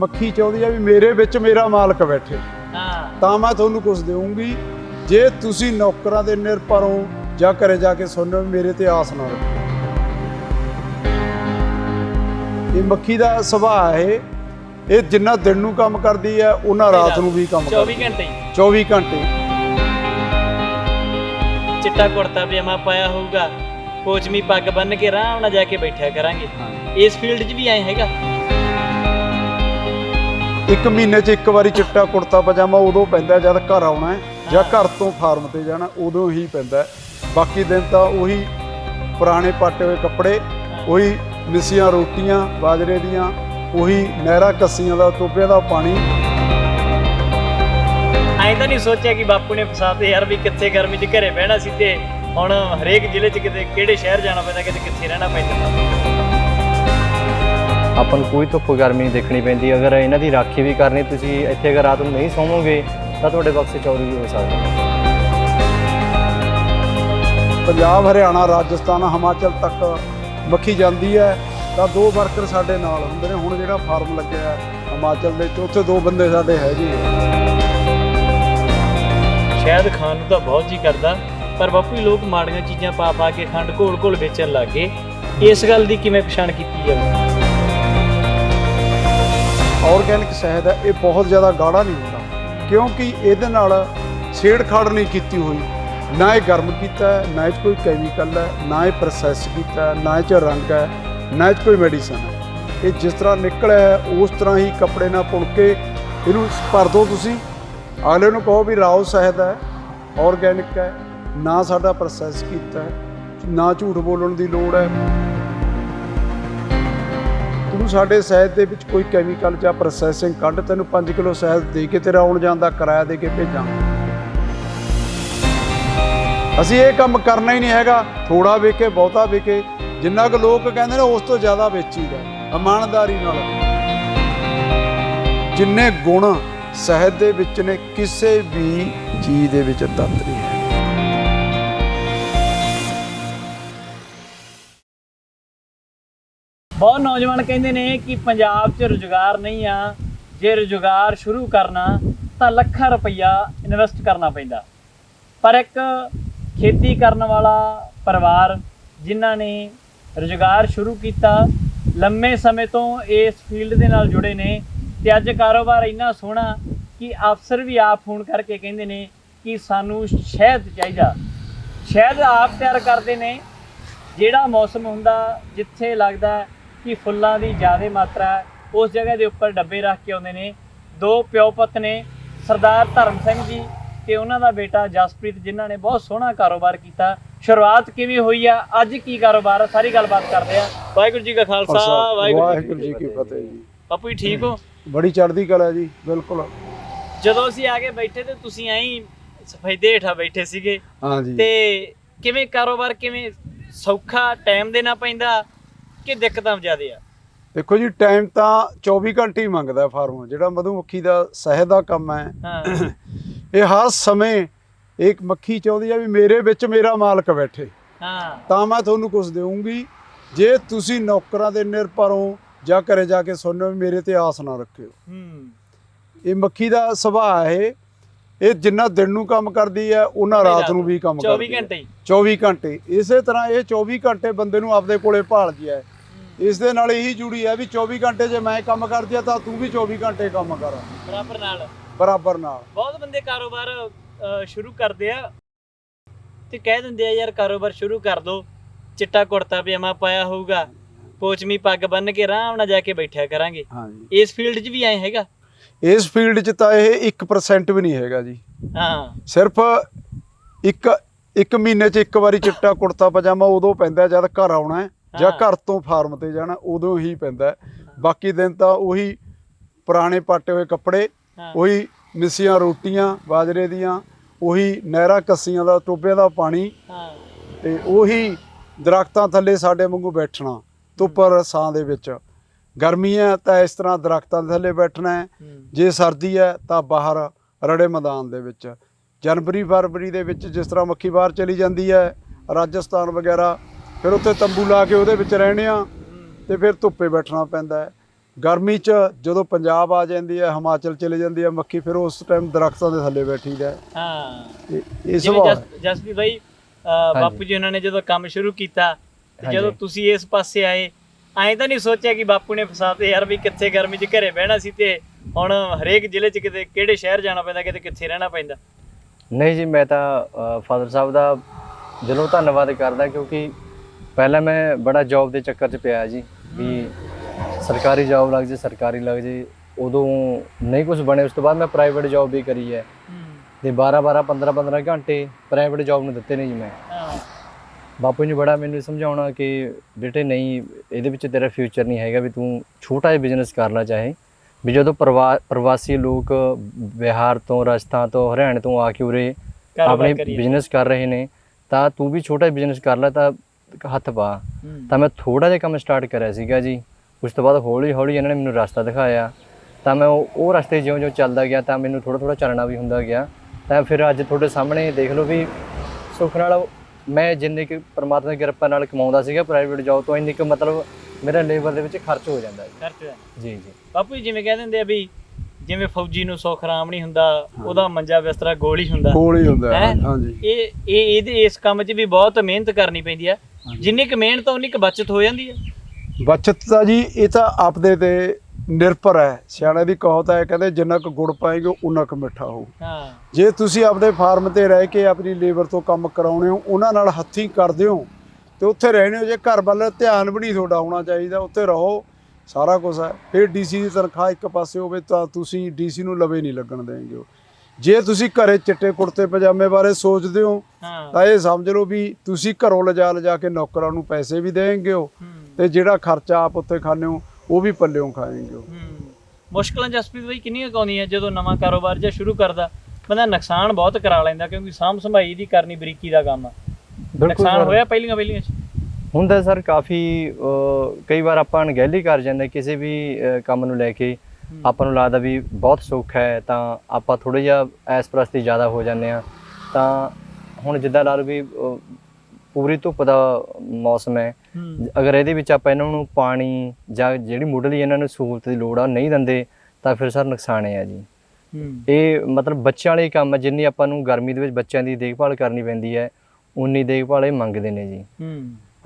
ਮੱਖੀ ਚਾਹੁੰਦੀ ਆ ਵੀ ਮੇਰੇ ਵਿੱਚ ਮੇਰਾ ਮਾਲਕ ਬੈਠੇ। ਹਾਂ। ਤਾਂ ਮੈਂ ਤੁਹਾਨੂੰ ਕੁਝ ਦੇਵਾਂਗੀ ਜੇ ਤੁਸੀਂ ਨੌਕਰਾਂ ਦੇ ਨਿਰਭਰ ਹੋ ਜਾਂ ਘਰੇ ਜਾ ਕੇ ਸੁਣੋ ਮੇਰੇ ਤੇ ਆਸ ਨਾ ਰੱਖੋ। ਇਹ ਮੱਖੀ ਦਾ ਸੁਭਾਅ ਹੈ ਇਹ। ਜਿੰਨਾ ਦਿਨ ਨੂੰ ਕੰਮ ਕਰਦੀ ਹੈ ਉਹਨਾਂ ਰਾਤ ਨੂੰ ਵੀ ਕੰਮ 24 ਕਰਦੀ ਘੰਟੇ ਹੀ। ਹੈ 24 ਘੰਟੇ। ਚਿੱਟਾ ਕੁੜਤਾ ਪਜਾਮਾ ਪਾਇਆ ਹੋਊਗਾ। ਪੋਚਮੀ ਪੱਗ ਬੰਨ ਕੇ ਆਰਾਮ ਨਾਲ ਜਾ ਕੇ ਬੈਠਿਆ ਕਰਾਂਗੇ। ਇਸ ਫੀਲਡ 'ਚ ਵੀ ਐ ਹੈਗਾ। ਇੱਕ ਮਹੀਨੇ 'ਚ ਇੱਕ ਵਾਰੀ ਚਿੱਟਾ ਕੁੜਤਾ ਪਜਾਮਾ ਉਦੋਂ ਪੈਂਦਾ ਜਦ ਘਰ ਆਉਣਾ ਜਾਂ ਘਰ ਤੋਂ ਫਾਰਮ ਤੇ ਜਾਣਾ, ਉਦੋਂ ਹੀ ਪੈਂਦਾ ਬਾਕੀ ਦਿਨ ਤਾਂ ਉਹੀ ਪੁਰਾਣੇ ਪਾਟੇ ਹੋਏ ਕੱਪੜੇ, ਉਹੀ ਮਿਸੀਆਂ ਰੋਟੀਆਂ, ਬਾਜਰੇ ਦੀਆਂ, ਉਹੀ ਨਹਿਰਾਂ ਕੱਸੀਆਂ ਦਾ ਟੋਬਿਆਂ ਦਾ ਪਾਣੀ। ਐਂ ਤਾਂ ਨਹੀਂ ਸੋਚਿਆ ਕਿ ਬਾਪੂ ਨੇ ਫਸਾਤੇ ਯਾਰ ਵੀ ਕਿੱਥੇ ਗਰਮੀ 'ਚ ਘਰੇ ਬਹਿਣਾ ਸੀ ਤੇ ਹੁਣ ਹਰੇਕ ਜ਼ਿਲ੍ਹੇ 'ਚ ਕਿਤੇ ਕਿਹੜੇ ਸ਼ਹਿਰ ਜਾਣਾ ਪੈਂਦਾ, ਕਿਤੇ ਕਿੱਥੇ ਰਹਿਣਾ ਪੈਂਦਾ। ਆਪਾਂ ਨੂੰ ਕੋਈ ਧੁੱਪ ਗਰਮੀ ਨਹੀਂ ਦੇਖਣੀ ਪੈਂਦੀ। ਅਗਰ ਇਹਨਾਂ ਦੀ ਰਾਖੀ ਵੀ ਕਰਨੀ ਤੁਸੀਂ ਇੱਥੇ ਅਗਰ ਰਾਤ ਨੂੰ ਨਹੀਂ ਸੌਵੋਗੇ ਤਾਂ ਤੁਹਾਡੇ ਬਕਸੇ ਚੋਰੀ ਵੀ ਹੋ ਸਕਦਾ ਪੰਜਾਬ ਹਰਿਆਣਾ ਰਾਜਸਥਾਨ ਹਿਮਾਚਲ ਤੱਕ ਮੱਖੀ ਜਾਂਦੀ ਹੈ। ਤਾਂ ਦੋ ਵਰਕਰ ਸਾਡੇ ਨਾਲ ਹੁੰਦੇ ਨੇ। ਹੁਣ ਜਿਹੜਾ ਫਾਰਮ ਲੱਗਿਆ ਹੈ ਹਿਮਾਚਲ ਦੇ ਚੌਥੇ ਦੋ ਬੰਦੇ ਸਾਡੇ ਹੈਗੇ ਆ। ਸ਼ਾਇਦ ਖਾਣ ਨੂੰ ਤਾਂ ਬਹੁਤ ਜੀ ਕਰਦਾ ਪਰ ਬਾਪੂ ਜੀ ਲੋਕ ਮਾੜੀਆਂ ਚੀਜ਼ਾਂ ਪਾ ਪਾ ਕੇ ਖੰਡ ਘੋਲ ਘੋਲ ਵੇਚਣ ਲੱਗ ਗਏ। ਇਸ ਗੱਲ ਦੀ ਕਿਵੇਂ ਪਛਾਣ ਕੀਤੀ ਜਾਵੇ? ਆਰਗੈਨਿਕ ਸ਼ਹਿਦ ਹੈ, ਇਹ ਬਹੁਤ ਜ਼ਿਆਦਾ ਗਾੜਾ ਨਹੀਂ ਹੁੰਦਾ। ਕਿਉਂਕਿ ਇਹਦੇ ਨਾਲ ਛੇੜਖਾੜ ਨਹੀਂ ਕੀਤੀ ਹੋਈ। ਨਾ ਇਹ ਗਰਮ ਕੀਤਾ ਹੈ, ਨਾ ਇਹ 'ਚ ਕੋਈ ਕੈਮੀਕਲ ਹੈ, ਨਾ ਇਹ ਪ੍ਰੋਸੈਸ ਕੀਤਾ ਹੈ, ਨਾ ਇਹ 'ਚ ਰੰਗ ਹੈ, ਨਾ ਇਹ 'ਚ ਕੋਈ ਮੈਡੀਸਨ ਹੈ। ਇਹ ਜਿਸ ਤਰ੍ਹਾਂ ਨਿਕਲਿਆ ਹੈ, ਉਸ ਤਰ੍ਹਾਂ ਹੀ ਕੱਪੜੇ ਨਾਲ ਪੁਣ ਕੇ ਇਹਨੂੰ ਭਰ ਦਿਓ ਤੁਸੀਂ। ਅਗਲੇ ਨੂੰ ਕਹੋ ਵੀ ਰਾਓ ਸ਼ਹਿਦ ਹੈ ਆਰਗੈਨਿਕ ਹੈ, ਨਾ ਸਾਡਾ ਪ੍ਰੋਸੈਸ ਕੀਤਾ ਹੈ, ਨਾ ਝੂਠ ਬੋਲਣ ਦੀ ਲੋੜ ਹੈ। ਤੂੰ ਸਾਡੇ ਸ਼ਹਿਦ ਦੇ ਵਿੱਚ ਕੋਈ ਕੈਮੀਕਲ ਜਾਂ ਪ੍ਰੋਸੈਸਿੰਗ ਕੱਢ, ਤੈਨੂੰ 5 ਕਿਲੋ ਸ਼ਹਿਦ ਦੇ ਕੇ ਤੇਰਾ ਆਉਣ ਜਾਣ ਦਾ ਕਿਰਾਇਆ ਦੇ ਕੇ ਭੇਜਾਂ। ਅਸੀਂ ਇਹ ਕੰਮ ਕਰਨਾ ਹੀ ਨਹੀਂ ਹੈਗਾ ਥੋੜਾ ਵੇਕੇ ਬਹੁਤਾ ਵੇਕੇ ਜਿੰਨਾ ਕੁ ਲੋਕ ਕਹਿੰਦੇ ਨੇ, ਉਸ ਤੋਂ ਜ਼ਿਆਦਾ ਵੇਚੀਦਾ ਇਮਾਨਦਾਰੀ ਨਾਲ। ਜਿੰਨੇ ਗੁਣ ਸ਼ਹਿਦ ਦੇ ਵਿੱਚ ਨੇ, ਕਿਸੇ ਵੀ ਚੀਜ਼ ਦੇ ਵਿੱਚ ਤੱਤ ਨਹੀਂ ਬਹੁਤ ਨੌਜਵਾਨ ਕਹਿੰਦੇ ਨੇ ਕਿ ਪੰਜਾਬ 'ਚ ਰੁਜ਼ਗਾਰ ਨਹੀਂ ਆ, ਜੇ ਰੁਜ਼ਗਾਰ ਸ਼ੁਰੂ ਕਰਨਾ ਤਾਂ ਲੱਖਾਂ ਰੁਪਈਆ ਇਨਵੈਸਟ ਕਰਨਾ ਪੈਂਦਾ। ਪਰ ਇੱਕ ਖੇਤੀ ਕਰਨ ਵਾਲਾ ਪਰਿਵਾਰ ਜਿਨ੍ਹਾਂ ਨੇ ਰੁਜ਼ਗਾਰ ਸ਼ੁਰੂ ਕੀਤਾ, ਲੰਮੇ ਸਮੇਂ ਤੋਂ ਇਸ ਫੀਲਡ ਦੇ ਨਾਲ ਜੁੜੇ ਨੇ ਤੇ ਅੱਜ ਕਾਰੋਬਾਰ ਇੰਨਾ ਸੋਹਣਾ ਕਿ ਅਫਸਰ ਵੀ ਆਪ ਫੋਨ ਕਰਕੇ ਕਹਿੰਦੇ ਨੇ ਕਿ ਸਾਨੂੰ ਸ਼ਹਿਦ ਚਾਹੀਦਾ। ਸ਼ਹਿਦ ਆਪ ਤਿਆਰ ਕਰਦੇ ਨੇ, ਜਿਹੜਾ ਮੌਸਮ ਹੁੰਦਾ ਜਿੱਥੇ ਲੱਗਦਾ ਕਿ ਫੁੱਲਾਂ ਦੀ ਜ਼ਿਆਦਾ ਮਾਤਰਾ ਉਸ ਜਗ੍ਹਾ ਦੇ ਉੱਪਰ ਡੱਬੇ ਰੱਖ ਕੇ ਆਉਂਦੇ ਨੇ। ਦੋ ਪਿਓ ਪੁੱਤ ਨੇ ਸਰਦਾਰ ਧਰਮ ਸਿੰਘ ਜੀ ਤੇ ਉਹਨਾਂ ਦਾ ਬੇਟਾ ਜਸਪ੍ਰੀਤ ਜਿਨ੍ਹਾਂ ਨੇ ਬਹੁਤ ਸੋਹਣਾ ਕਾਰੋਬਾਰ ਕੀਤਾ। ਸ਼ੁਰੂਆਤ ਕਿਵੇਂ ਹੋਈ ਆ? ਅੱਜ ਕੀ ਕਾਰੋਬਾਰ ਆ? ਸਾਰੀ ਗੱਲਬਾਤ ਕਰਦੇ ਆ। ਵਾਹਿਗੁਰੂ ਜੀ ਕਾ ਖਾਲਸਾ ਵਾਹਿਗੁਰੂ ਜੀ ਕੀ ਫਤਿਹ। ਜੀ। ਬਾਪੂ ਜੀ ਠੀਕ ਹੋ? ਬੜੀ ਚੜ੍ਹਦੀ ਕਲਾ ਜੀ ਬਿਲਕੁਲ। ਜਦੋਂ ਅਸੀਂ ਆ ਕੇ ਬੈਠੇ ਤੇ ਤੁਸੀਂ ਐਂ ਸਫੈਦੇ ਹੇਠਾਂ ਬੈਠੇ ਸੀਗੇ। ਹਾਂ ਜੀ। ਤੇ ਕਿਵੇਂ ਕਾਰੋਬਾਰ ਕਿਵੇਂ ਸੌਖਾ ਟਾਈਮ ਦੇਣਾ ਪੈਂਦਾ ਕਿ ਦਿੱਕਤਾਂ ਜ਼ਿਆਦੇ ਆ? ਦੇਖੋ ਜੀ ਟਾਈਮ ਤਾਂ 24 ਘੰਟੇ ਹੀ ਮੰਗਦਾ ਫਾਰਮ ਜਿਹੜਾ ਮਧੂਮੱਖੀ ਦਾ ਸ਼ਹਿਦ ਦਾ ਕੰਮ ਹੈ। ਹਾਂ। ਇਹ ਹਰ ਸਮੇਂ ਇੱਕ ਮੱਖੀ ਚਾਹੁੰਦੀ ਆ ਵੀ ਮੇਰੇ ਵਿੱਚ ਮੇਰਾ ਮਾਲਕ ਬੈਠੇ। ਹਾਂ। ਤਾਂ ਮੈਂ ਤੁਹਾਨੂੰ ਕੁਝ ਦੇਵਾਂਗੀ ਜੇ ਤੁਸੀਂ ਨੌਕਰਾਂ ਦੇ ਨਿਰਭਰ ਹੋ ਜਾਂ ਘਰੇ ਜਾ ਕੇ ਸੁਣੋ ਵੀ ਮੇਰੇ ਤੇ ਆਸ ਨਾ ਰੱਖਿਓ। ਹੂੰ। ਇਹ ਮੱਖੀ ਦਾ ਸੁਭਾਅ ਹੈ ਇਹ ਜਿੰਨਾ ਦਿਨ ਨੂੰ ਕੰਮ ਕਰਦੀ ਹੈ ਉਹਨਾਂ ਰਾਤ ਨੂੰ ਵੀ ਕੰਮ 24 ਕਰਦੀ ਹੈ। ਘੰਟੇ ਹੀ। 24 ਘੰਟੇ। ਇਸੇ ਤਰ੍ਹਾਂ ਇਹ 24 ਘੰਟੇ ਬੰਦੇ ਨੂੰ ਆਪਦੇ ਕੋਲੇ ਭਾਲਦੀ ਹੈ। ਇਸ ਦੇ ਨਾਲ ਇਹੀ ਜੁੜੀ ਹੈ ਵੀ 24 ਘੰਟੇ ਜੇ ਮੈਂ ਕੰਮ ਕਰਦੀ ਆ ਤਾਂ ਤੂੰ ਵੀ 24 ਘੰਟੇ ਕੰਮ ਕਰ। ਬਰਾਬਰ ਨਾਲ। ਬਰਾਬਰ ਨਾਲ। ਬਹੁਤ ਬੰਦੇ ਕਾਰੋਬਾਰ ਸ਼ੁਰੂ ਕਰਦੇ ਆ ਤੇ ਕਹਿ ਦਿੰਦੇ ਆ ਯਾਰ ਕਾਰੋਬਾਰ ਸ਼ੁਰੂ ਕਰ ਦੋ। ਚਿੱਟਾ ਕੁੜਤਾ ਪਜਾਮਾ ਪਾਇਆ ਹੋਊਗਾ। ਪੋਚਮੀ ਪੱਗ ਬੰਨ ਕੇ ਆਰਾਮ ਨਾਲ ਜਾ ਕੇ ਬੈਠਿਆ ਕਰਾਂਗੇ। ਇਸ ਫੀਲਡ 'ਚ ਵੀ ਐ ਹੈਗਾ? ਇਸ ਫੀਲਡ 'ਚ ਤਾਂ ਇਹ 1% ਵੀ ਨਹੀਂ ਹੈਗਾ ਜੀ। ਹਾਂ। ਸਿਰਫ ਇੱਕ ਇੱਕ ਮਹੀਨੇ 'ਚ ਇੱਕ ਵਾਰੀ ਚਿੱਟਾ ਕੁੜਤਾ ਪਜਾਮਾ ਉਦੋਂ ਪੈਂਦਾ ਜਦ ਘਰ ਆਉਣਾ ਜਾਂ। ਘਰ ਤੋਂ ਫਾਰਮ ਤੇ ਜਾਣਾ ਉਦੋਂ ਹੀ ਪੈਂਦਾ। ਬਾਕੀ ਦਿਨ ਤਾਂ ਉਹੀ ਪੁਰਾਣੇ ਪਾਟੇ ਹੋਏ ਕੱਪੜੇ ਉਹੀ ਮਿਸੀਆਂ ਰੋਟੀਆਂ ਬਾਜਰੇ ਦੀਆਂ ਉਹੀ ਨਹਿਰਾਂ ਕੱਸੀਆਂ ਦਾ ਟੋਬਿਆਂ ਦਾ ਪਾਣੀ ਤੇ ਉਹੀ ਦਰਖਤਾਂ ਥੱਲੇ ਸਾਡੇ ਵਾਂਗੂ ਬੈਠਣਾ ਧੁੱਪ ਰਸਾਂ ਦੇ ਵਿੱਚ। ਗਰਮੀ ਹੈ ਤਾਂ ਇਸ ਤਰ੍ਹਾਂ ਦਰਖਤਾਂ ਦੇ ਥੱਲੇ ਬੈਠਣਾ ਹੈ ਜੇ ਸਰਦੀ ਹੈ ਤਾਂ ਬਾਹਰ ਰੜੇ ਮੈਦਾਨ ਦੇ ਵਿੱਚ ਜਨਵਰੀ ਫਰਵਰੀ ਦੇ ਵਿੱਚ ਜਿਸ ਤਰ੍ਹਾਂ ਮੱਖੀ ਬਾਹਰ ਚਲੀ ਜਾਂਦੀ ਹੈ ਰਾਜਸਥਾਨ ਵਗੈਰਾ ਫਿਰ ਉੱਥੇ ਤੰਬੂ ਲਾ ਕੇ ਉਹਦੇ ਵਿੱਚ ਰਹਿਣੇ ਆ ਤੇ ਫਿਰ ਧੁੱਪੇ ਬੈਠਣਾ ਪੈਂਦਾ ਹੈ ਗਰਮੀ 'ਚ ਜਦੋਂ ਪੰਜਾਬ ਆ ਜਾਂਦੀ ਹੈ ਹਿਮਾਚਲ ਚਲੇ ਜਾਂਦੀ ਹੈ ਮੱਖੀ ਫਿਰ ਉਸ ਟਾਈਮ ਦਰਖਤਾਂ ਦੇ ਥੱਲੇ ਬੈਠੀਦਾ ਹੈ। ਹਾਂ ਤੇ ਇਹ ਜਿਵੇਂ ਸੁਭਾਅ ਹੈ। ਜਸ- ਜਸਪ੍ਰੀਤ ਭਾਈ ਬਾਪੂ ਜੀ ਉਹਨਾਂ ਨੇ ਜਦੋਂ ਕੰਮ ਸ਼ੁਰੂ ਕੀਤਾ। ਜਦੋਂ ਤੁਸੀਂ ਇਸ ਪਾਸੇ ਆਏ ਐਂ ਤਾਂ ਨਹੀਂ ਸੋਚਿਆ ਕਿ ਬਾਪੂ ਨੇ ਫਸਾਤੇ ਯਾਰ ਵੀ ਕਿੱਥੇ ਗਰਮੀ 'ਚ ਘਰੇ ਬਹਿਣਾ ਸੀ ਤੇ ਹੁਣ ਹਰੇਕ ਜ਼ਿਲ੍ਹੇ 'ਚ ਕਿਤੇ ਕਿਹੜੇ ਸ਼ਹਿਰ ਜਾਣਾ ਪੈਂਦਾ ਕਿਤੇ ਕਿੱਥੇ ਰਹਿਣਾ ਪੈਂਦਾ। ਨਹੀਂ ਜੀ ਮੈਂ ਤਾਂ ਫਾਦਰ ਸਾਹਿਬ ਦਾ ਦਿਲੋਂ ਧੰਨਵਾਦ ਕਰਦਾ ਕਿਉਂਕਿ ਪਹਿਲਾਂ ਮੈਂ ਬੜਾ ਜੌਬ ਦੇ ਚੱਕਰ 'ਚ ਪਿਆ ਜੀ ਵੀ ਸਰਕਾਰੀ ਜੌਬ ਲੱਗ ਜੇ ਸਰਕਾਰੀ ਲੱਗ ਜੇ ਉਦੋਂ ਨਹੀਂ ਕੁਝ ਬਣੇ ਉਸ ਤੋਂ ਬਾਅਦ ਮੈਂ ਪ੍ਰਾਈਵੇਟ ਜੌਬ ਵੀ ਕਰੀ ਹੈ। ਤੇ 12 12 15 15 ਘੰਟੇ ਪ੍ਰਾਈਵੇਟ ਜੌਬ ਨੂੰ ਦਿੱਤੇ ਨੇ ਜੀ ਮੈਂ। ਬਾਪੂ ਨੇ ਬੜਾ ਮੈਨੂੰ ਸਮਝਾਉਣਾ ਕਿ ਬੇਟੇ ਨਹੀਂ ਇਹਦੇ ਵਿੱਚ ਤੇਰਾ ਫਿਊਚਰ ਨਹੀਂ ਹੈਗਾ ਵੀ ਤੂੰ ਛੋਟਾ ਜਿਹਾ ਬਿਜ਼ਨਸ ਕਰਨਾ ਚਾਹੇ। ਵੀ ਜਦੋਂ ਪ੍ਰਵਾ ਪ੍ਰਵਾਸੀ ਲੋਕ ਬਿਹਾਰ ਤੋਂ ਰਾਜਸਥਾਨ ਤੋਂ ਹਰਿਆਣੇ ਤੋਂ ਆ ਕੇ ਉਰੇ ਆਪਣੇ ਬਿਜ਼ਨਸ ਕਰ ਰਹੇ ਨੇ ਤਾਂ ਤੂੰ ਵੀ ਛੋਟਾ ਬਿਜ਼ਨਸ ਕਰ ਲੈ ਤਾਂ ਹੱਥ ਪਾ। ਤਾਂ ਮੈਂ ਥੋੜਾ ਜਿਹਾ ਕੰਮ ਸਟਾਰਟ ਕਰਿਆ ਸੀਗਾ ਜੀ। ਉਸ ਤੋਂ ਬਾਅਦ ਹੌਲੀ ਹੌਲੀ ਇਹਨਾਂ ਨੇ ਮੈਨੂੰ ਰਸਤਾ ਦਿਖਾਇਆ। ਤਾਂ ਮੈਂ ਉਹ ਉਹ ਰਸਤੇ ਜਿਉਂ-ਜਿਉਂ ਚੱਲਦਾ ਗਿਆ ਤਾਂ ਮੈਨੂੰ ਥੋੜਾ ਥੋੜਾ ਚੱਲਣਾ ਵੀ ਹੁੰਦਾ ਗਿਆ। ਤਾਂ ਫਿਰ ਅੱਜ ਤੁਹਾਡੇ ਸਾਹਮਣੇ ਦੇਖ ਲਓ ਵੀ ਸੁੱਖ ਨਾਲ ਮੈਂ ਜਿੰਨੇ ਕਿ ਪਰਮਾਤਮਾ ਦੀ ਕਿਰਪਾ ਨਾਲ ਕਮਾਉਂਦਾ ਸੀਗਾ ਪ੍ਰਾਈਵੇਟ ਜੌਬ ਤੋਂ ਇੰਨੀ ਕੁ ਮਤਲਬ ਮੇਰਾ ਲੇਬਰ ਦੇ ਵਿੱਚ ਖਰਚ ਹੋ ਜਾਂਦਾ ਜੀ ਖਰਚ ਹੋਇਆ। ਜੀ ਜੀ। ਬਾਪੂ ਜੀ ਜਿਵੇਂ ਕਹਿ ਦਿੰਦੇ ਆ ਵੀ ਜਿਵੇਂ ਫੌਜੀ ਨੂੰ ਸੁੱਖ ਆਰਾਮ ਨਹੀਂ ਹੁੰਦਾ ਉਹਦਾ ਮੰਜਾ ਬਿਸਤਰਾ ਗੋਲ ਹੀ ਹੁੰਦਾ। ਕੋਲ ਹੀ ਹੁੰਦਾ ਹੈ? ਹੈਂ? ਹਾਂਜੀ। ਇਹ ਇਹ ਇਹਦੇ ਇਸ ਕੰਮ 'ਚ ਵੀ ਬਹੁਤ ਮਿਹਨਤ ਕਰਨੀ ਪੈਂਦੀ ਆ। ਜਿੰਨੀ ਕੁ ਮਿਹਨਤ ਉਨੀ ਕੁ ਬਚਤ ਹੋ ਜਾਂਦੀ ਆ। ਬਚਤ ਤਾਂ ਜੀ ਇਹ ਤਾਂ ਆਪਦੇ ਤੇ ਨਿਰਭਰ ਹੈ। ਸਿਆਣੇ ਦੀ ਕਹਾਵਤ ਹੈ ਕਹਿੰਦੇ ਜਿੰਨਾ ਕੁ ਗੁੜ ਪਾਏਗੇ ਉਨਾ ਕੁ ਮਿੱਠਾ ਹੋਊ। ਹਾਂ। ਜੇ ਤੁਸੀਂ ਆਪਦੇ ਫਾਰਮ ਤੇ ਰਹਿ ਕੇ ਆਪਣੀ ਲੇਬਰ ਤੋਂ ਕੰਮ ਕਰਾਉਣੇ ਹੋ ਉਹਨਾਂ ਨਾਲ ਹੱਥੀਂ ਕਰਦੇ ਹੋ ਤੇ ਉੱਥੇ ਰਹਿਣੇ ਹੋ ਜੇ ਘਰ ਵੱਲ ਧਿਆਨ ਵੀ ਨਹੀਂ ਤੁਹਾਡਾ ਹੋਣਾ ਚਾਹੀਦਾ ਉੱਥੇ ਰਹੋ। ਸਾਰਾ ਕੁਝ ਹੈ। ਫਿਰ ਡੀਸੀ ਦੀ ਤਨਖਾਹ ਇੱਕ ਪਾਸੇ ਹੋਵੇ ਤਾਂ ਤੁਸੀਂ ਡੀਸੀ ਨੂੰ ਲਵੇ ਨਹੀਂ ਲੱਗਣ ਹੋ। ਜੇ ਤੁਸੀਂ ਘਰੇ ਚਿੱਟੇ ਕੁੜਤੇ ਪਜਾਮੇ ਬਾਰੇ ਸੋਚਦੇ ਹੋ ਤਾਂ ਇਹ ਸਮਝ ਲਓ ਵੀ ਤੁਸੀਂ ਘਰੋਂ ਲਿਜਾ ਲਿਜਾ ਕੇ ਨੌਕਰਾਂ ਨੂੰ ਪੈਸੇ ਵੀ ਹੂੰ। ਤੇ ਜਿਹੜਾ ਖਰਚਾ ਆਪ ਉੱਤੇ ਖਾਣੇ ਹੋ ਉਹ ਵੀ ਪੱਲਿਓਂ ਖਾਏਂਗੇ ਹੋ। ਮੁਸ਼ਕਲਾਂ ਜਸਪ੍ਰੀਤ ਬਾਈ ਕਿੰਨੀਆਂ ਕੁ ਆਉਂਦੀਆਂ ਜਦੋਂ ਨਵਾਂ ਕਾਰੋਬਾਰ ਜਾਂ ਸ਼ੁਰੂ ਕਰਦਾ ਬੰਦਾ ਨੁਕਸਾਨ ਬਹੁਤ ਕਰਾ ਲੈਂਦਾ ਕਿਉਂਕਿ ਸਾਂਭ ਸੰਭਾਈ ਦੀ ਕਰਨੀ ਬਰੀਕੀ ਦਾ ਕੰਮ ਆ। ਨੁਕਸਾਨ। ਹੋਇਆ ਪਹਿਲੀਆਂ ਪਹਿਲੀਆਂ 'ਚ? ਹੁੰਦਾ ਸਰ ਕਾਫੀ ਕਈ ਵਾਰ ਆਪਾਂ ਅਣਗਹਿਲੀ ਕਰ ਜਾਂਦੇ ਕਿਸੇ ਵੀ ਕੰਮ ਨੂੰ ਲੈ ਕੇ ਆਪਾਂ ਨੂੰ ਲੱਗਦਾ ਵੀ ਬਹੁਤ ਸੁੱਖ ਹੈ ਤਾਂ ਆਪਾਂ ਥੋੜਾ ਜਿਹਾ ਐਸ ਪ੍ਰਸਤੀ ਜ਼ਿਆਦਾ ਹੋ ਜਾਂਦੇ ਆ ਤਾਂ ਹੁਣ ਜਿੱਦਾਂ ਲਾ ਲਓ ਵੀ ਪੂਰੀ ਧੁੱਪ ਦਾ ਮੌਸਮ ਹੈ। ਅਗਰ ਇਹਦੇ ਵਿੱਚ ਆਪਾਂ ਇਹਨਾਂ ਨੂੰ ਪਾਣੀ ਜਾਂ ਜਿਹੜੀ ਮੁੱਢਲੀ ਇਹਨਾਂ ਨੂੰ ਸਹੂਲਤ ਦੀ ਲੋੜ ਆ ਨਹੀਂ ਦਿੰਦੇ ਤਾਂ ਫਿਰ ਸਰ ਨੁਕਸਾਨ ਹੈ ਜੀ। ਇਹ ਮਤਲਬ ਬੱਚਿਆਂ ਵਾਲੇ ਕੰਮ ਹੈ ਜਿੰਨੀ ਆਪਾਂ ਨੂੰ ਗਰਮੀ ਦੇ ਵਿੱਚ ਬੱਚਿਆਂ ਦੀ ਦੇਖਭਾਲ ਕਰਨੀ ਪੈਂਦੀ ਹੈ ਉਨੀ ਦੇਖਭਾਲ ਇਹ ਮੰਗਦੇ ਨੇ ਜੀ।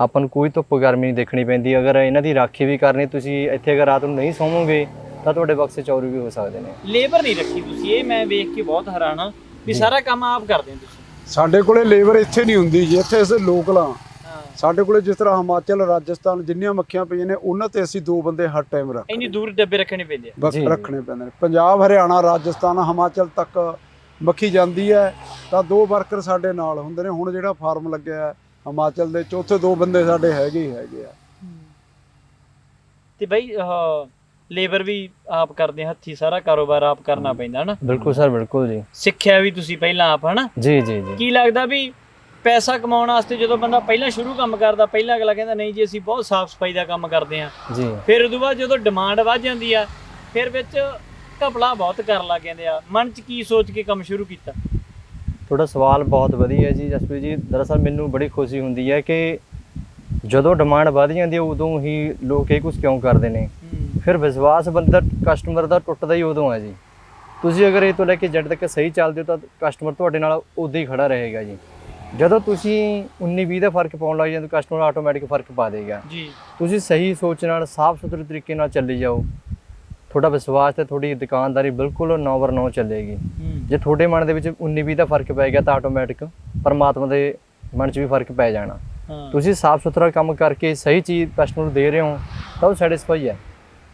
ਆਪਾਂ ਨੂੰ ਕੋਈ ਧੁੱਪ ਗਰਮੀ ਨਹੀਂ ਦੇਖਣੀ ਪੈਂਦੀ। ਅਗਰ ਇਹਨਾਂ ਦੀ ਰਾਖੀ ਵੀ ਕਰਨੀ ਤੁਸੀਂ ਇੱਥੇ ਅਗਰ ਰਾਤ ਨੂੰ ਨਹੀਂ ਸੌਵੋਗੇ ਤਾਂ ਤੁਹਾਡੇ ਬਕਸੇ ਚੋਰੀ ਵੀ ਹੋ ਸਕਦੇ ਨੇ। ਲੇਬਰ ਨਹੀਂ ਰੱਖੀ ਤੁਸੀਂ ਇਹ ਮੈਂ ਵੇਖ ਕੇ ਬਹੁਤ ਹੈਰਾਨ ਵੀ ਸਾਰਾ ਕੰਮ ਆਪ ਕਰਦੇ ਹੋ ਤੁਸੀਂ। ਸਾਡੇ ਕੋਲੇ ਲੇਬਰ ਇੱਥੇ ਨਹੀਂ ਹੁੰਦੀ ਜੀ ਇੱਥੇ ਅਸੀਂ ਲੋਕਲਾਂ ਹਾਂ। ਸਾਡੇ ਕੋਲੇ ਜਿਸ ਤਰ੍ਹਾਂ ਹਿਮਾਚਲ ਰਾਜਸਥਾਨ ਜਿੰਨੀਆਂ ਮੱਖੀਆਂ ਪਈਆਂ ਨੇ ਉਹਨਾਂ ਤੇ ਅਸੀਂ ਦੋ ਬੰਦੇ ਹਰ ਟਾਈਮ ਰੱਖ ਇੰਨੀ ਦੂਰ ਡੱਬੇ ਰੱਖਣੇ ਪੈਂਦੇ ਆ। ਬਸ। ਰੱਖਣੇ ਪੈਂਦੇ ਨੇ। ਪੰਜਾਬ ਹਰਿਆਣਾ ਰਾਜਸਥਾਨ ਹਿਮਾਚਲ ਤੱਕ ਮੱਖੀ ਜਾਂਦੀ ਹੈ। ਤਾਂ ਦੋ ਵਰਕਰ ਸਾਡੇ ਨਾਲ ਹੁੰਦੇ ਨੇ। ਹੁਣ ਜਿਹੜਾ ਫਾਰਮ ਲੱਗਿਆ ਹੈ ਹਿਮਾਚਲ ਦੇ ਚੌਥੇ ਦੋ ਬੰਦੇ ਸਾਡੇ ਹੈਗੇ ਹੀ ਹੈਗੇ ਆ। ਤੇ ਬਈ ਲੇਬਰ ਵੀ ਆਪ ਕਰਦੇ ਆ, ਹੱਥੀ ਸਾਰਾ ਕਾਰੋਬਾਰ ਆਪ ਕਰਨਾ ਪੈਂਦਾ ਹਨਾ ਬਿਲਕੁਲ ਸਰ ਬਿਲਕੁਲ ਜੀ। ਸਿੱਖਿਆ ਵੀ ਤੁਸੀਂ ਪਹਿਲਾਂ ਆਪ ਹਨਾ? ਜੀ ਜੀ ਜੀ। ਕੀ ਲੱਗਦਾ ਵੀ ਪੈਸਾ ਕਮਾਉਣ ਵਾਸਤੇ ਜਦੋਂ ਬੰਦਾ ਪਹਿਲਾਂ ਸ਼ੁਰੂ ਕੰਮ ਕਰਦਾ ਪਹਿਲਾਂ ਅਗਲਾ ਕਹਿੰਦਾ ਨਹੀਂ ਜੀ ਅਸੀਂ ਬਹੁਤ ਸਾਫ਼ ਸਫ਼ਾਈ ਦਾ ਕੰਮ ਕਰਦੇ ਆ। ਜੀ। ਫਿਰ ਉਦੋਂ ਬਾਅਦ ਜਦੋਂ ਡਿਮਾਂਡ ਵੱਧ ਜਾਂਦੀ ਆ ਫਿਰ ਵਿੱਚ ਘਪਲਾ ਬਹੁਤ ਕਰਨ ਲੱਗ ਜਾਂਦੇ ਆ। ਮਨ 'ਚ ਕੀ ਸੋਚ ਕੇ ਕੰਮ ਸ਼ੁਰੂ ਕੀਤਾ? ਤੁਹਾਡਾ ਸਵਾਲ ਬਹੁਤ ਵਧੀਆ ਜੀ ਜਸਪ੍ਰੀਤ ਜੀ। ਦਰਅਸਲ ਮੈਨੂੰ ਬੜੀ ਖੁਸ਼ੀ ਹੁੰਦੀ ਹੈ ਕਿ ਜਦੋਂ ਡਿਮਾਂਡ ਵਧ ਜਾਂਦੀ ਹੈ ਉਦੋਂ ਹੀ ਲੋਕ ਇਹ ਕੁਝ ਕਿਉਂ ਕਰਦੇ ਨੇ? ਫਿਰ ਵਿਸ਼ਵਾਸ ਬੰਦਾ ਕਸਟਮਰ ਦਾ ਟੁੱਟਦਾ ਹੀ ਉਦੋਂ ਹੈ ਜੀ। ਤੁਸੀਂ ਅਗਰ ਇਹ ਤੋਂ ਲੈ ਕੇ ਜੱਟ ਤੱਕ ਸਹੀ ਚੱਲਦੇ ਹੋ ਤਾਂ ਕਸਟਮਰ ਤੁਹਾਡੇ ਨਾਲ ਉਦੋਂ ਹੀ ਖੜਾ ਰਹੇਗਾ ਜੀ। ਜਦੋਂ ਤੁਸੀਂ 19 20 ਦਾ ਫ਼ਰਕ ਪਾਉਣ ਲੱਗ ਜਾਂਦੇ ਕਸਟਮਰ ਆਟੋਮੈਟਿਕ ਫ਼ਰਕ ਪਾ ਦੇਗਾ। ਜੀ। ਤੁਸੀਂ ਸਹੀ ਸੋਚ ਨਾਲ ਸਾਫ਼ ਸੁਥਰੇ ਤਰੀਕੇ ਨਾਲ ਚੱਲੀ ਜਾਓ। ਤੁਹਾਡਾ ਵਿਸ਼ਵਾਸ ਤੇ ਤੁਹਾਡੀ ਦੁਕਾਨਦਾਰੀ ਬਿਲਕੁਲ 9 ਬਰ 9 ਚੱਲੇਗੀ। ਜੇ ਤੁਹਾਡੇ ਮਨ ਦੇ ਵਿੱਚ 19 20 ਦਾ ਫ਼ਰਕ ਪੈ ਗਿਆ ਤਾਂ ਆਟੋਮੈਟਿਕ ਪਰਮਾਤਮਾ ਦੇ ਮਨ 'ਚ ਵੀ ਫ਼ਰਕ ਪੈ ਜਾਣਾ। ਤੁਸੀਂ ਸਾਫ਼ ਸੁਥਰਾ ਕੰਮ ਕਰਕੇ ਸਹੀ ਚੀਜ਼ ਕਸਟਮਰ ਨੂੰ ਦੇ ਰਹੇ ਹੋ ਤਾਂ ਉਹ ਸੈਟੀਸਫਾਈ ਹੈ।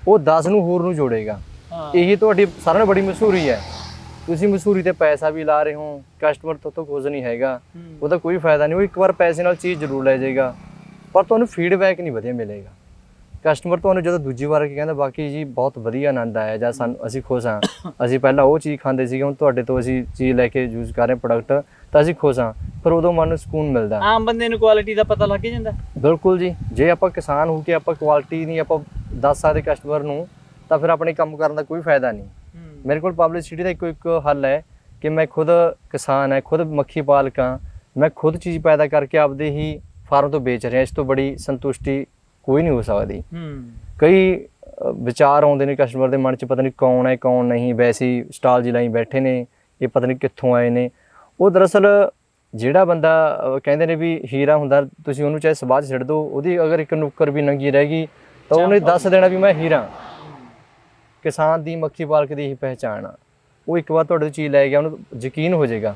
ਉਹ 10 ਨੂੰ ਹੋਰ ਨੂੰ ਜੋੜੇਗਾ। ਹਾਂ। ਇਹੀ ਤੁਹਾਡੀ ਸਾਰਿਆਂ ਨਾਲੋਂ ਬੜੀ ਮਸ਼ਹੂਰੀ ਹੈ। ਤੁਸੀਂ ਮਸ਼ਹੂਰੀ ਤੇ ਪੈਸਾ ਵੀ ਲਾ ਰਹੇ ਹੋ ਕਸਟਮਰ ਤੋਂ ਤਾਂ ਖੁਸ਼ ਨਹੀਂ ਹੈਗਾ। ਉਹਦਾ ਕੋਈ ਫਾਇਦਾ ਨਹੀਂ ਉਹ ਇੱਕ ਵਾਰ ਪੈਸੇ ਨਾਲ ਚੀਜ਼ ਜ਼ਰੂਰ ਲੈ ਜਾਏਗਾ। ਪਰ ਤੁਹਾਨੂੰ ਫੀਡਬੈਕ ਨਹੀਂ ਵਧੀਆ ਮਿਲੇਗਾ। ਕਸਟਮਰ ਤੁਹਾਨੂੰ ਜਦੋਂ ਦੂਜੀ ਵਾਰ ਕੀ ਕਹਿੰਦਾ ਬਾਕੀ ਜੀ ਬਹੁਤ ਵਧੀਆ ਆਨੰਦ ਆਇਆ ਜਾਂ ਸਾਨੂੰ ਅਸੀਂ ਖੁਸ਼ ਹਾਂ। ਅਸੀਂ ਪਹਿਲਾਂ ਉਹ ਚੀਜ਼ ਖਾਂਦੇ ਸੀਗੇ ਹੁਣ ਤੁਹਾਡੇ ਤੋਂ ਅਸੀਂ ਚੀਜ਼ ਲੈ ਕੇ ਯੂਜ਼ ਕਰ ਰਹੇ ਪ੍ਰੋਡਕਟ ਤਾਂ ਅਸੀਂ ਖੁਸ਼ ਹਾਂ। ਪਰ ਉਦੋਂ ਮਨ ਨੂੰ ਸਕੂਨ ਮਿਲਦਾ। ਆਮ ਬੰਦੇ ਨੂੰ ਕੁਆਲਿਟੀ ਦਾ ਪਤਾ ਲੱਗ ਜਾਂਦਾ। ਬਿਲਕੁਲ ਜੀ। ਜੇ ਆਪਾਂ ਕਿਸਾਨ ਹੋ ਕੇ ਆਪਾਂ ਕੁਆਲਿਟੀ ਨਹੀਂ ਆਪਾਂ ਦੱਸ ਸਕਦੇ ਕਸਟਮਰ ਨੂੰ ਤਾਂ ਫਿਰ ਆਪਣੇ ਕੰਮ ਕਰਨ ਦਾ ਕੋਈ ਫਾਇਦਾ ਨਹੀਂ। ਮੇਰੇ ਕੋਲ ਪਬਲਿਸਿਟੀ ਦਾ ਇੱਕੋ ਇੱਕ ਹੱਲ ਹੈ ਕਿ ਮੈਂ ਖੁਦ ਕਿਸਾਨ ਹੈ ਖੁਦ ਮੱਖੀ ਪਾਲਕ ਹਾਂ। ਮੈਂ ਖੁਦ ਚੀਜ਼ ਪੈਦਾ ਕਰਕੇ ਆਪਦੇ ਹੀ ਫਾਰਮ ਤੋਂ ਵੇਚ ਰਿਹਾ ਇਸ ਤੋਂ ਬੜੀ ਸੰਤੁਸ਼ਟੀ ਕੋਈ ਨਹੀਂ ਹੋ ਸਕਦੀ। ਹੂੰ। ਕਈ ਵਿਚਾਰ ਆਉਂਦੇ ਨੇ ਕਸਟਮਰ ਦੇ ਮਨ 'ਚ ਪਤਾ ਨਹੀਂ ਕੌਣ ਹੈ ਕੌਣ ਨਹੀਂ ਵੈਸੇ ਸਟਾਲ ਜੀ ਲਾਈ ਬੈਠੇ ਨੇ ਇਹ ਪਤਾ ਨਹੀਂ ਕਿੱਥੋਂ ਆਏ ਨੇ। ਉਹ ਦਰਅਸਲ ਜਿਹੜਾ ਬੰਦਾ ਕਹਿੰਦੇ ਨੇ ਵੀ ਹੀਰਾ ਹੁੰਦਾ ਤੁਸੀਂ ਉਹਨੂੰ ਚਾਹੇ ਸਵਾਦ ਛੱਡ ਦਿਓ ਉਹਦੀ ਅਗਰ ਇੱਕ ਨੁੱਕਰ ਵੀ ਨੰਗੀ ਰਹਿ ਗਈ ਤਾਂ ਉਹਨੇ ਦੱਸ ਦੇਣਾ ਵੀ ਮੈਂ ਹੀਰਾ। ਕਿਸਾਨ ਦੀ ਮੱਖੀ ਪਾਲਕ ਦੀ ਹੀ ਪਹਿਚਾਣ ਆ। ਉਹ ਇੱਕ ਵਾਰ ਤੁਹਾਡੇ ਤੋਂ ਚੀਜ਼ ਲੈ ਗਿਆ ਉਹਨੂੰ ਯਕੀਨ ਹੋ ਜਾਏਗਾ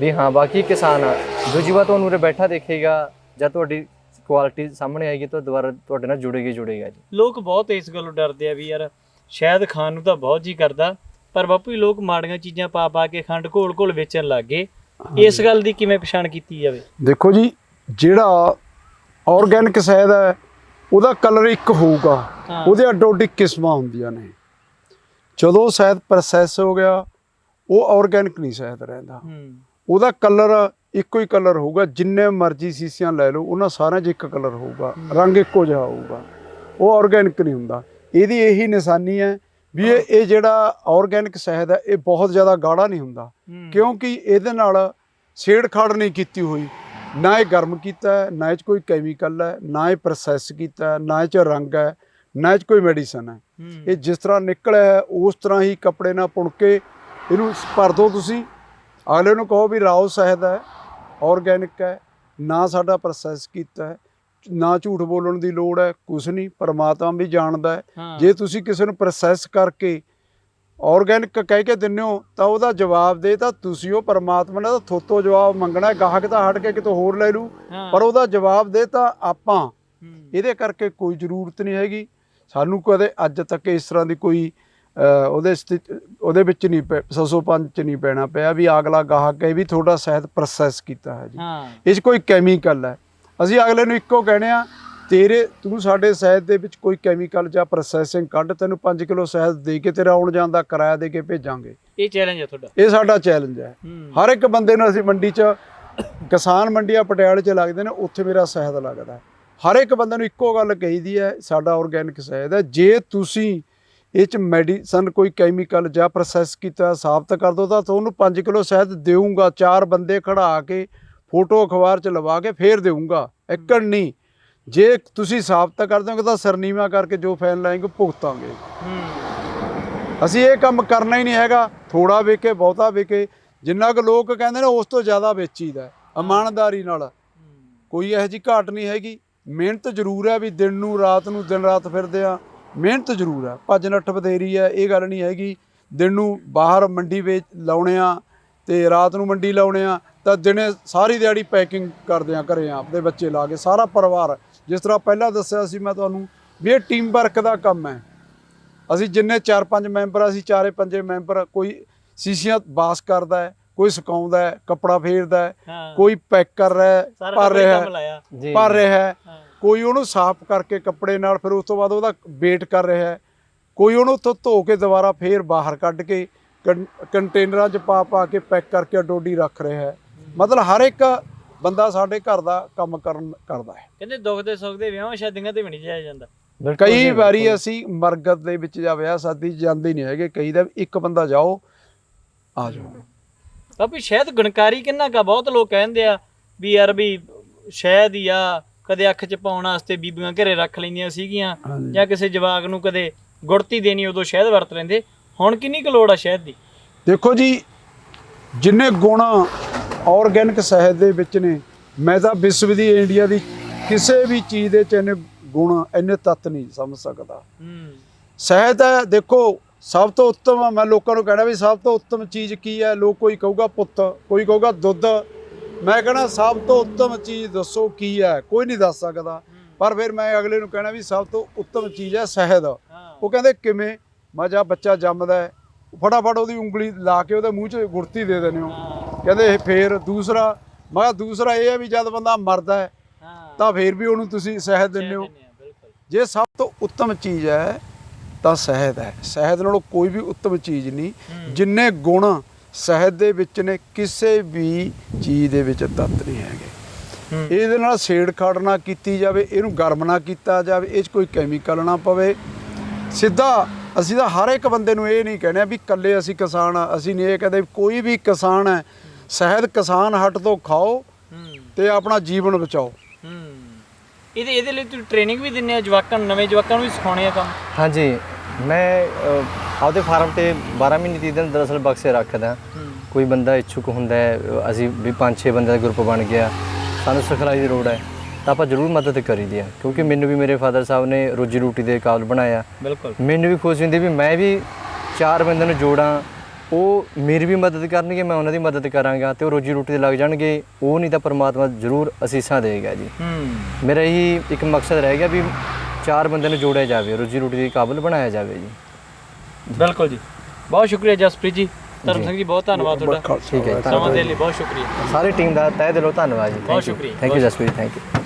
ਵੀ ਹਾਂ ਬਾਕੀ ਕਿਸਾਨ ਆ। ਦੂਜੀ ਵਾਰ ਤੁਹਾਨੂੰ ਉਰੇ ਬੈਠਾ ਦੇਖੇਗਾ ਜਾਂ ਤੁਹਾਡੀ ਕੁਆਲਿਟੀ ਸਾਹਮਣੇ ਆਏਗੀ ਤਾਂ ਦੁਬਾਰਾ ਤੁਹਾਡੇ ਨਾਲ ਜੁੜੇਗਾ ਜੁੜੇਗਾ ਜੀ। ਲੋਕ ਬਹੁਤ ਇਸ ਗੱਲੋਂ ਡਰਦੇ ਆ ਵੀ ਯਾਰ ਸ਼ਾਇਦ ਖਾਣ ਨੂੰ ਤਾਂ ਬਹੁਤ ਜੀ ਕਰਦਾ ਪਰ ਬਾਪੂ ਜੀ ਲੋਕ ਮਾੜੀਆਂ ਚੀਜ਼ਾਂ ਪਾ ਪਾ ਕੇ ਖੰਡ ਘੋਲ ਘੋਲ ਵੇਚਣ ਲੱਗ ਗਏ। ਇਸ ਗੱਲ ਦੀ ਕਿਵੇਂ ਪਛਾਣ ਕੀਤੀ ਜਾਵੇ? ਦੇਖੋ ਜੀ ਜਿਹੜਾ ਆਰਗੈਨਿਕ ਸ਼ਹਿਦ ਹੈ ਉਹਦਾ ਕਲਰ ਇੱਕ ਹੋਊਗਾ। ਉਹਦੇ ਅੱਡੋ ਅੱਡੀ ਕਿਸਮਾਂ ਹੁੰਦੀਆਂ ਨੇ। ਜਦੋਂ ਸ਼ਹਿਦ ਪ੍ਰੋਸੈਸ ਹੋ ਗਿਆ ਉਹ ਆਰਗੈਨਿਕ ਨਹੀਂ ਸ਼ਹਿਦ ਰਹਿੰਦਾ। ਉਹਦਾ ਕਲਰ ਇੱਕੋ ਹੀ ਕਲਰ ਹੋਊਗਾ ਜਿੰਨੇ ਮਰਜ਼ੀ ਸੀਸੀਆਂ ਲੈ ਲਓ ਉਹਨਾਂ ਸਾਰਿਆਂ 'ਚ ਇੱਕ ਕਲਰ ਹੋਊਗਾ ਰੰਗ ਇੱਕੋ ਜਿਹਾ ਹੋਊਗਾ। ਉਹ ਆਰਗੈਨਿਕ ਨਹੀਂ ਹੁੰਦਾ। ਇਹਦੀ ਇਹੀ ਨਿਸ਼ਾਨੀ ਹੈ ਵੀ ਇਹ ਇਹ ਜਿਹੜਾ ਆਰਗੈਨਿਕ ਸ਼ਹਿਦ ਹੈ ਇਹ ਬਹੁਤ ਜ਼ਿਆਦਾ ਗਾੜਾ ਨਹੀਂ ਹੁੰਦਾ। ਕਿਉਂਕਿ ਇਹਦੇ ਨਾਲ ਛੇੜਖਾੜ ਨਹੀਂ ਕੀਤੀ ਹੋਈ। ਨਾ ਇਹ ਗਰਮ ਕੀਤਾ ਹੈ ਨਾ ਇਹ 'ਚ ਕੋਈ ਕੈਮੀਕਲ ਹੈ ਨਾ ਇਹ ਪ੍ਰੋਸੈਸ ਕੀਤਾ ਹੈ ਨਾ ਇਹ 'ਚ ਰੰਗ ਹੈ ਨਾ ਇਹ 'ਚ ਕੋਈ ਮੈਡੀਸਨ ਹੈ। ਹੂੰ। ਇਹ ਜਿਸ ਤਰ੍ਹਾਂ ਨਿਕਲਿਆ ਹੈ ਉਸ ਤਰ੍ਹਾਂ ਹੀ ਕੱਪੜੇ ਨਾਲ ਪੁਣ ਕੇ ਇਹਨੂੰ ਭਰ ਦਿਓ ਤੁਸੀਂ। ਅਗਲੇ ਨੂੰ ਕਹੋ ਵੀ ਰਾਓ ਸ਼ਹਿਦ ਹੈ ਆਰਗੈਨਿਕ ਹੈ ਨਾ ਸਾਡਾ ਪ੍ਰੋਸੈਸ ਕੀਤਾ ਹੈ ਨਾ ਝੂਠ ਬੋਲਣ ਦੀ ਲੋੜ ਹੈ ਕੁਛ ਨਹੀਂ ਪਰਮਾਤਮਾ ਵੀ ਜਾਣਦਾ ਹੈ। ਜੇ ਤੁਸੀਂ ਕਿਸੇ ਨੂੰ ਪ੍ਰੋਸੈਸ ਕਰਕੇ ਆਰਗੈਨਿਕ ਕਹਿ ਕੇ ਦਿੰਦੇ ਹੋ ਤਾਂ ਉਹਦਾ ਜਵਾਬ ਦੇ ਤਾਂ ਤੁਸੀਂ ਉਹ ਪਰਮਾਤਮਾ ਤਾਂ ਥੋਤੋਂ ਜਵਾਬ ਮੰਗਣਾ ਗਾਹਕ ਤਾਂ ਹਟ ਕੇ ਕਿਤੋਂ ਹੋਰ ਲੈ ਲੂ। ਪਰ ਉਹਦਾ ਜਵਾਬ ਦੇ ਤਾਂ ਆਪਾਂ। ਇਹਦੇ ਕਰਕੇ ਕੋਈ ਜ਼ਰੂਰਤ ਨਹੀਂ ਹੈਗੀ ਸਾਨੂੰ ਕਦੇ ਅੱਜ ਤੱਕ ਇਸ ਤਰ੍ਹਾਂ ਦੀ ਕੋਈ ਉਹਦੇ ਉਹਦੇ ਵਿੱਚ ਨਹੀਂ ਪੈ- ਸੌ ਪੰਜ ਚ ਨਹੀਂ ਪੈਣਾ ਪਿਆ ਵੀ ਅਗਲਾ ਗਾਹਕ ਹੈ ਵੀ ਤੁਹਾਡਾ ਸ਼ਹਿਦ ਪ੍ਰੋਸੈਸ ਕੀਤਾ ਹੈ ਜੀ। 'ਚ ਕੋਈ ਕੈਮੀਕਲ ਹੈ। ਅਸੀਂ ਅਗਲੇ ਨੂੰ ਇੱਕੋ ਕਹਿੰਦੇ ਆ ਤੇਰੇ ਤੂੰ ਸਾਡੇ ਸ਼ਹਿਦ ਦੇ ਵਿੱਚ ਕੋਈ ਕੈਮੀਕਲ ਜਾਂ ਪ੍ਰੋਸੈਸਿੰਗ ਕੱਢ ਤੈਨੂੰ 5 ਕਿਲੋ ਸ਼ਹਿਦ ਦੇ ਕੇ ਤੇਰਾ ਆਉਣ ਜਾਣ ਦਾ ਕਿਰਾਇਆ ਦੇ ਕੇ ਭੇਜਾਂਗੇ। ਇਹ ਚੈਲੰਜ ਹੈ ਤੁਹਾਡਾ। ਇਹ ਸਾਡਾ ਚੈਲੰਜ ਹੈ। ਹਰ ਇੱਕ ਬੰਦੇ ਨੂੰ ਅਸੀਂ ਮੰਡੀ 'ਚ ਕਿਸਾਨ ਮੰਡੀਆਂ ਪਟਿਆਲੇ 'ਚ ਲੱਗਦੇ ਨੇ ਉੱਥੇ ਮੇਰਾ ਸ਼ਹਿਦ ਲੱਗਦਾ। ਹਰ ਇੱਕ ਬੰਦੇ ਨੂੰ ਇੱਕੋ ਗੱਲ ਕਹੀਦੀ ਹੈ ਸਾਡਾ ਆਰਗੈਨਿਕ ਸ਼ਹਿਦ ਹੈ। ਜੇ ਤੁਸੀਂ ਇਹ 'ਚ ਮੈਡੀਸਨ ਕੋਈ ਕੈਮੀਕਲ ਜਾਂ ਪ੍ਰੋਸੈਸ ਕੀਤਾ ਸਾਬਤ ਕਰ ਦੋ ਤਾਂ ਤੁਹਾਨੂੰ 5 ਕਿਲੋ ਸ਼ਹਿਦ ਦੇਊਂਗਾ। ਚਾਰ ਬੰਦੇ ਖੜਾ ਕੇ ਫੋਟੋ ਅਖਬਾਰ 'ਚ ਲਵਾ ਕੇ ਫੇਰ ਦੇਊਂਗਾ। ਇੱਕਣ ਨਹੀਂ। ਜੇ ਤੁਸੀਂ ਸਾਬਤ ਕਰ ਦੋਗੇ ਤਾਂ ਸਰਨੀਮਾ ਕਰਕੇ ਜੋ ਫੈਨ ਲਾਏਗੇ ਭੁਗਤਾਂਗੇ। ਅਸੀਂ ਇਹ ਕੰਮ ਕਰਨਾ ਹੀ ਨਹੀਂ ਹੈਗਾ। ਥੋੜਾ ਵੇਕੇ ਬਹੁਤਾ ਵੇਕੇ ਜਿੰਨਾ ਕੁ ਲੋਕ ਕਹਿੰਦੇ ਨੇ ਉਸ ਤੋਂ ਜ਼ਿਆਦਾ ਵੇਚੀਦਾ। ਇਮਾਨਦਾਰੀ ਨਾਲ। ਕੋਈ ਇਹੋ ਜਿਹੀ ਘਾਟ ਨਹੀਂ ਹੈਗੀ। ਮਿਹਨਤ ਜ਼ਰੂਰ ਹੈ ਵੀ ਦਿਨ ਨੂੰ ਰਾਤ ਨੂੰ ਦਿਨ ਰਾਤ ਫਿਰਦੇ ਆ ਮਿਹਨਤ ਜ਼ਰੂਰ ਹੈ ਭੱਜ ਨੱਠ ਬਥੇਰੀ ਹੈ ਇਹ ਗੱਲ ਨਹੀਂ ਹੈਗੀ ਦਿਨ ਨੂੰ ਬਾਹਰ ਮੰਡੀ ਵੇਚ ਲਾਉਣੇ ਆ ਤੇ ਰਾਤ ਨੂੰ ਮੰਡੀ ਲਾਉਣੇ ਆ ਤਾਂ ਦਿਨੇ ਸਾਰੀ ਦਿਹਾੜੀ ਪੈਕਿੰਗ ਕਰਦੇ ਆ ਘਰੇ ਆਪਦੇ ਬੱਚੇ ਲਾ ਕੇ ਸਾਰਾ ਪਰਿਵਾਰ। ਜਿਸ ਤਰ੍ਹਾਂ ਪਹਿਲਾਂ ਦੱਸਿਆ ਸੀ ਮੈਂ ਤੁਹਾਨੂੰ ਵੀ ਇਹ ਟੀਮ ਵਰਕ ਦਾ ਕੰਮ ਹੈ। ਅਸੀਂ ਜਿੰਨੇ 4-5 ਮੈਂਬਰ ਆ, ਅਸੀਂ ਚਾਰੇ ਪੰਜੇ ਮੈਂਬਰ ਕੋਈ ਸੀਸੀਆਂ ਬਾਸ ਕਰਦਾ ਹੈ ਕੋਈ ਸੁਕਾਉਂਦਾ ਹੈ ਕੱਪੜਾ ਫੇਰਦਾ ਹੈ ਕੋਈ ਪੈਕ ਕਰ ਰਿਹਾ ਹੈ ਭਰ ਰਿਹਾ ਹੈ ਭਰ ਰਿਹਾ ਹਾਂ। ਕੋਈ ਉਹਨੂੰ ਸਾਫ਼ ਕਰਕੇ ਕੱਪੜੇ ਨਾਲ ਫਿਰ ਉਸ ਤੋਂ ਬਾਅਦ ਉਹਦਾ ਵੇਟ ਕਰ ਰਿਹਾ ਹੈ। ਕੋਈ ਉਹਨੂੰ ਉੱਥੋਂ ਧੋ ਕੇ ਦੁਬਾਰਾ ਫੇਰ ਬਾਹਰ ਕੱਢ ਕੇ ਕੰਟੇਨਰਾਂ 'ਚ ਪਾ ਪਾ ਕੇ ਪੈਕ ਕਰਕੇ ਡੋਡੀ ਰੱਖ ਰਿਹਾ ਹੈ। ਮਤਲਬ ਹਰ ਇੱਕ ਬੰਦਾ ਸਾਡੇ ਘਰ ਦਾ ਕੰਮ ਕਰਨ ਕਰਦਾ ਹੈ। ਕਹਿੰਦੇ ਦੁੱਖ ਦੇ ਸੁੱਖ ਦੇ ਵਿਆਹ ਸ਼ਾਦੀਆਂ ਤੇ ਵੀ ਨਹੀਂ ਜਾਇਆ ਜਾਂਦਾ। ਕਈ ਵਾਰੀ। ਅਸੀਂ ਮਰਗਤ ਦੇ ਵਿੱਚ ਜਾਂ ਵਿਆਹ ਸ਼ਾਦੀ ਜਾਂਦੇ ਨਹੀਂ ਹੈਗੇ ਕਈ ਦਾ ਇੱਕ ਬੰਦਾ ਜਾਓ ਆ ਜਾਓ। ਬਾਪੂ ਸ਼ਾਇਦ ਗਣਕਾਰੀ ਕਿੰਨਾ ਕਾ ਬਹੁਤ ਲੋਕ ਕਹਿੰਦੇ ਆ ਵੀ ਯਾਰ ਵੀ ਸ਼ਾਇਦ ਹੀ ਆ ਕਦੇ ਅੱਖ 'ਚ ਪਾਉਣ ਵਾਸਤੇ ਬੀਬੀਆਂ ਘਰੇ ਰੱਖ ਲੈਂਦੀਆਂ ਸੀਗੀਆਂ ਹਾਂਜੀ। ਜਾਂ ਕਿਸੇ ਜਵਾਕ ਨੂੰ ਕਦੇ ਗੁੜਤੀ ਦੇਣੀ ਉਦੋਂ ਸ਼ਾਇਦ ਵਰਤ ਲੈਂਦੇ। ਹੁਣ ਕਿੰਨੀ ਕੁ ਲੋੜ ਆ ਸ਼ਾਇਦ ਦੀ? ਦੇਖੋ ਜੀ ਜਿੰਨੇ ਗੁਣ ਆਰਗੈਨਿਕ ਸ਼ਹਿਦ ਦੇ ਵਿੱਚ ਨੇ ਮੈਂ ਤਾਂ ਵਿਸ਼ਵ ਦੀ ਇੰਡੀਆ ਦੀ ਕਿਸੇ ਵੀ ਚੀਜ਼ ਦੇ ਚ ਇੰਨੇ ਗੁਣ ਇੰਨੇ ਤੱਤ ਨਹੀਂ ਸਮਝ ਸਕਦਾ। ਹੂੰ। ਸ਼ਹਿਦ ਹੈ ਦੇਖੋ ਸਭ ਤੋਂ ਉੱਤਮ ਮੈਂ ਲੋਕਾਂ ਨੂੰ ਕਹਿਣਾ ਵੀ ਸਭ ਤੋਂ ਉੱਤਮ ਚੀਜ਼ ਕੀ ਹੈ? ਲੋਕ ਕੋਈ ਕਹੂਗਾ ਪੁੱਤ ਕੋਈ ਕਹੂਗਾ ਦੁੱਧ ਮੈਂ ਕਹਿਣਾ ਸਭ ਤੋਂ ਉੱਤਮ ਚੀਜ਼ ਦੱਸੋ ਕੀ ਹੈ? ਕੋਈ ਨਹੀਂ ਦੱਸ ਸਕਦਾ। ਪਰ ਫਿਰ ਮੈਂ ਅਗਲੇ ਨੂੰ ਕਹਿਣਾ ਵੀ ਸਭ ਤੋਂ ਉੱਤਮ ਚੀਜ਼ ਹੈ ਸ਼ਹਿਦ। ਉਹ ਕਹਿੰਦੇ ਕਿਵੇਂ? ਮੈਂ ਜਾਂ ਬੱਚਾ ਜੰਮਦਾ ਫਟਾਫਟ ਉਹਦੀ ਉਂਗਲੀ ਲਾ ਕੇ ਉਹਦੇ ਮੂੰਹ 'ਚ ਗੁੜਤੀ ਦੇ ਦਿੰਦੇ ਹੋ। ਕਹਿੰਦੇ ਇਹ ਫੇਰ ਦੂਸਰਾ ਮੈਂ ਕਿਹਾ ਦੂਸਰਾ ਇਹ ਹੈ ਵੀ ਜਦ ਬੰਦਾ ਮਰਦਾ ਹੈ ਤਾਂ ਫੇਰ ਵੀ ਉਹਨੂੰ ਤੁਸੀਂ ਸ਼ਹਿਦ ਦਿੰਦੇ ਹੋ। ਜੇ ਸਭ ਤੋਂ ਉੱਤਮ ਚੀਜ਼ ਹੈ ਤਾਂ ਸ਼ਹਿਦ ਹੈ। ਸ਼ਹਿਦ ਨਾਲੋਂ ਕੋਈ ਵੀ ਉੱਤਮ ਚੀਜ਼ ਨਹੀਂ। ਜਿੰਨੇ ਗੁਣ ਸ਼ਹਿਦ ਦੇ ਵਿੱਚ ਨੇ ਕਿਸੇ ਵੀ ਚੀਜ਼ ਦੇ ਵਿੱਚ ਤੱਤ ਨਹੀਂ ਹੈਗੇ। ਇਹਦੇ ਨਾਲ ਛੇੜਖਾੜ ਨਾ ਕੀਤੀ ਜਾਵੇ ਇਹਨੂੰ ਗਰਮ ਨਾ ਕੀਤਾ ਜਾਵੇ ਇਹ 'ਚ ਕੋਈ ਕੈਮੀਕਲ ਨਾ ਪਵੇ। ਸਿੱਧਾ ਅਸੀਂ ਤਾਂ ਹਰ ਇੱਕ ਬੰਦੇ ਨੂੰ ਇਹ ਨਹੀਂ ਕਹਿੰਦੇ ਵੀ ਇਕੱਲੇ ਅਸੀਂ ਕਿਸਾਨ ਆ ਅਸੀਂ ਨਹੀਂ ਇਹ ਕਹਿੰਦੇ ਕੋਈ ਵੀ ਕਿਸਾਨ ਹੈ ਸ਼ਹਿਦ ਕਿਸਾਨ ਹੱਟ ਤੋਂ ਖਾਓ ਤੇ ਆਪਣਾ ਜੀਵਨ ਬਚਾਓ। ਇਹਦੇ ਇਹਦੇ ਲਈ ਤੁਸੀਂ ਟ੍ਰੇਨਿੰਗ ਵੀ ਦਿੰਦੇ ਆ ਜਵਾਕਾਂ ਨੂੰ ਨਵੇਂ ਜਵਾਕਾਂ ਨੂੰ ਵੀ ਸਿਖਾਉਣੇ ਆ ਕੰਮ? ਹਾਂਜੀ। ਮੈਂ ਆਪਦੇ ਫਾਰਮ ਤੇ 12 ਮਹੀਨੇ ਦੀ ਦਿਨ ਦਰਅਸਲ ਬਕਸੇ ਰੱਖਦਾ। ਕੋਈ ਬੰਦਾ ਇੱਛੁਕ ਹੁੰਦਾ ਹੈ ਅਸੀਂ ਵੀ 5-6 ਬੰਦੇ ਦਾ ਗਰੁੱਪ ਬਣ ਗਿਆ ਸਾਨੂੰ ਸਿਖਲਾਈ ਦੀ ਲੋੜ ਹੈ ਤਾਂ ਆਪਾਂ ਜ਼ਰੂਰ ਮਦਦ ਕਰੀਦੀ ਆ ਕਿਉਂਕਿ ਮੈਨੂੰ ਵੀ ਮੇਰੇ ਫਾਦਰ ਸਾਹਿਬ ਨੇ ਰੋਜੀ ਰੋਟੀ ਦੇ ਕਾਬਲ ਬਣਾਇਆ। ਬਿਲਕੁਲ। ਮੈਨੂੰ ਵੀ ਖੁਸ਼ੀ ਹੁੰਦੀ ਵੀ ਮੈਂ ਵੀ ਚਾਰ ਬੰਦਿਆਂ ਨੂੰ ਜੋੜਾਂ ਉਹ ਮੇਰੀ ਵੀ ਮਦਦ ਕਰਨਗੇ ਮੈਂ ਉਹਨਾਂ ਦੀ ਮਦਦ ਕਰਾਂਗਾ ਤੇ ਉਹ ਰੋਜੀ ਰੋਟੀ ਤੇ ਲੱਗ ਜਾਣਗੇ ਉਹ ਨਹੀਂ ਤਾਂ ਪਰਮਾਤਮਾ ਜ਼ਰੂਰ ਅਸੀਸਾਂ ਦੇਗਾ ਜੀ। ਮੇਰਾ ਇਹੀ ਇੱਕ ਮਕਸਦ ਰਹਿ ਗਿਆ ਵੀ ਚਾਰ ਬੰਦਿਆਂ ਨੂੰ ਜੋੜਿਆ ਜਾਵੇ ਰੋਜੀ ਰੋਟੀ ਦੇ ਕਾਬਲ ਬਣਾਇਆ ਜਾਵੇ ਜੀ। ਬਿਲਕੁਲ ਜੀ। ਬਹੁਤ ਸ਼ੁਕਰੀਆ ਜਸਪ੍ਰੀਤ ਜੀ। ਧਰਮ ਸਿੰਘ ਜੀ ਬਹੁਤ ਧੰਨਵਾਦ ਤੁਹਾਡਾ। ਠੀਕ ਹੈ ਸਮਾਂ ਦੇਣ ਲਈ ਬਹੁਤ ਸ਼ੁਕਰੀਆ। ਸਾਰੀ ਟੀਮ ਦਾ ਤਹਿ ਦਿਲੋਂ ਧੰਨਵਾਦ ਜੀ। ਬਹੁਤ ਸ਼ੁਕਰੀਆ, thank you Jaspreet. Thank you